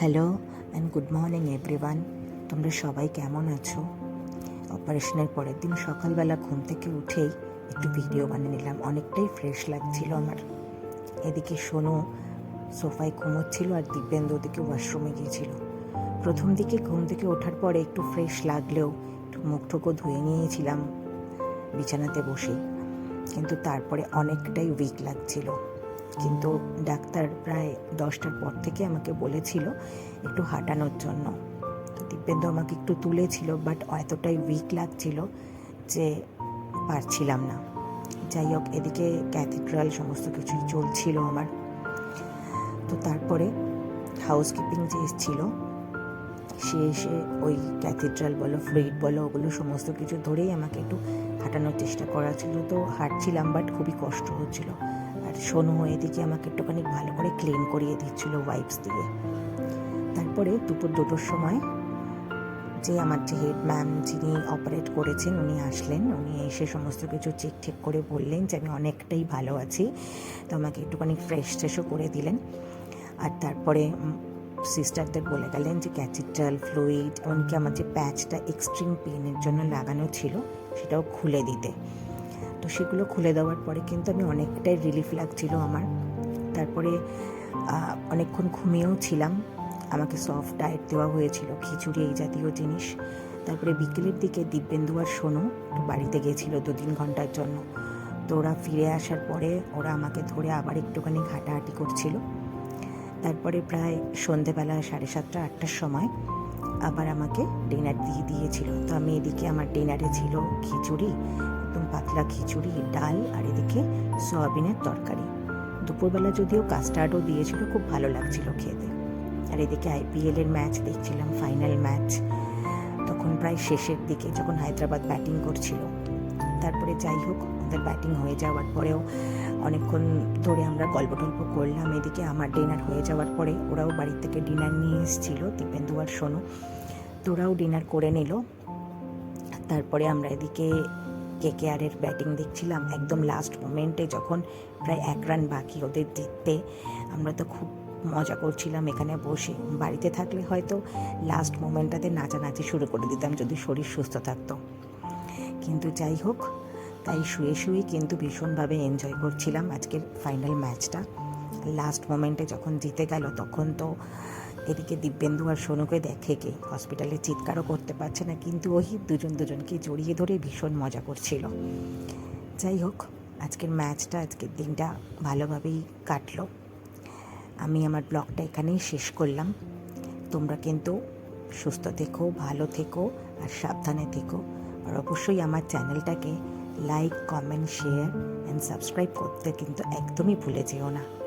Hello and good morning everyone তোমরা সবাই কেমন আছো? অপারেশনের পরের দিন সকালবেলা ঘুম থেকে উঠেই একটু ভিডিও বানিয়ে নিলাম। অনেকটাই ফ্রেশ লাগছিল আমার। এদিকে সোনু সোফায় ঘুমোচ্ছিল আর দিব্যেন্দু ওদিকে ওয়াশরুমে গিয়েছিল। প্রথম দিকে ঘুম থেকে ওঠার পরে একটু ফ্রেশ লাগলেও একটু মুখ টুকো ধুয়ে নিয়েছিলাম বিছানাতে বসেই। কিন্তু তারপরে অনেকটাই উইক লাগছিল। কিন্তু ডাক্তার প্রায় দশটার পর থেকে আমাকে বলেছিল একটু হাঁটানোর জন্য। তো দিব্যেন্দু আমাকে একটু তুলেছিল বাট এতটাই উইক লাগছিল যে পারছিলাম না। যাই হোক, এদিকে ক্যাথিড্রাল সমস্ত কিছুই চলছিল আমার। তো তারপরে হাউসকিপিং যে এসেছিল, সে এসে ওই ক্যাথিড্রাল বলো ফ্লুইড বলো, ওগুলো সমস্ত কিছু ধরেই আমাকে একটু হাঁটানোর চেষ্টা করা ছিল তো হাঁটছিলাম বাট খুবই কষ্ট হচ্ছিল। সোনু এদিকে আমাকে একটুখানি ভালো করে ক্লিন করিয়ে দিচ্ছিল ওয়াইপস দিয়ে। তারপরে দুপুর দুটোর সময় যে আমার যে হেড ম্যাম যিনি অপারেট করেছেন, উনি আসলেন। উনি এসে সমস্ত কিছু চেক ঠেক করে বললেন যে আমি অনেকটাই ভালো আছি। তো আমাকে একটুখানি ফ্রেশ ট্রেশও করে দিলেন। আর তারপরে সিস্টারদের বলে গেলেন যে ক্যাচিটাল ফ্লুইড এমনকি আমার যে প্যাচটা এক্সট্রিম পেনের জন্য লাগানো ছিল, সেটাও খুলে দিতে। তো সেগুলো খুলে দেওয়ার পরে কিন্তু আমি অনেকটাই রিলিফ লাগছিল আমার। তারপরে অনেকক্ষণ ঘুমিয়েও ছিলাম। আমাকে সফট ডায়েট দেওয়া হয়েছিল, খিচুড়ি এই জাতীয় জিনিস। তারপরে বিকেলের দিকে দিব্যেন্দু আর সোনু বাড়িতে গিয়েছিল দু তিন ঘণ্টার জন্য। তো ওরা ফিরে আসার পরে ওরা আমাকে ধরে আবার একটুখানি হাঁটাহাঁটি করছিল। তারপরে প্রায় সন্ধেবেলা সাড়ে সাতটা, আটটার সময় আবার আমাকে ডিনার দিয়ে দিয়েছিল। তো আমি এদিকে আমার ডিনারে ছিল খিচুড়ি, একদম পাতলা খিচুড়ি, ডাল আর এদিকে সয়াবিনের তরকারি। দুপুরবেলা যদিও কাস্টার্ডও দিয়েছিল, খুব ভালো লাগছিল খেতে। আর এদিকে আইপিএল এর ম্যাচ দেখছিলাম ফাইনাল ম্যাচ তখন প্রায় শেষের দিকে যখন হায়দ্রাবাদ ব্যাটিং করছিল। তারপরে যাই হোক ওদের ব্যাটিং হয়ে যাওয়ার পরেও অনেকক্ষণ ধরে আমরা গল্প টল্প করলাম, এদিকে আমার ডিনার হয়ে যাওয়ার পরে ওরাও বাড়ি থেকে ডিনার নিয়ে এসেছিল, দীপেন্দু আর সোনু। তোরাও ডিনার করে নিল। তারপরে আমরা এদিকে কেকেআরের ব্যাটিং দেখছিলাম, একদম লাস্ট মোমেন্টে যখন প্রায় এক রান বাকি ওদের জিততে, আমরা তো খুব মজা করছিলাম এখানে বসে। বাড়িতে থাকলে হয়তো লাস্ট মোমেন্টটাতে নাচানাচি শুরু করে দিতাম যদি শরীর সুস্থ থাকতো। কিন্তু যাই হোক তাই শুয়ে শুয়ে কিন্তু ভীষণভাবে এনজয় করছিলাম আজকের ফাইনাল ম্যাচটা লাস্ট মোমেন্টে যখন জিতে গেল, তখন তো এদিকে দিব্যেন্দু আর সোনুকে দেখে কে? হসপিটালে চিৎকারও করতে পারছে না, কিন্তু ওই দুজন দুজনকে জড়িয়ে ধরে ভীষণ মজা করছিল। যাই হোক, আজকের ম্যাচটা আজকের দিনটা ভালোভাবেই কাটলো। আমি আমার ব্লগটা এখানেই শেষ করলাম। তোমরা কিন্তু সুস্থ থেকো, ভালো থেকো আর সাবধানে থেকো। আর অবশ্যই আমার চ্যানেলটাকে like comment share and subscribe করতে কিন্তু একদমই ভুলে যেও না।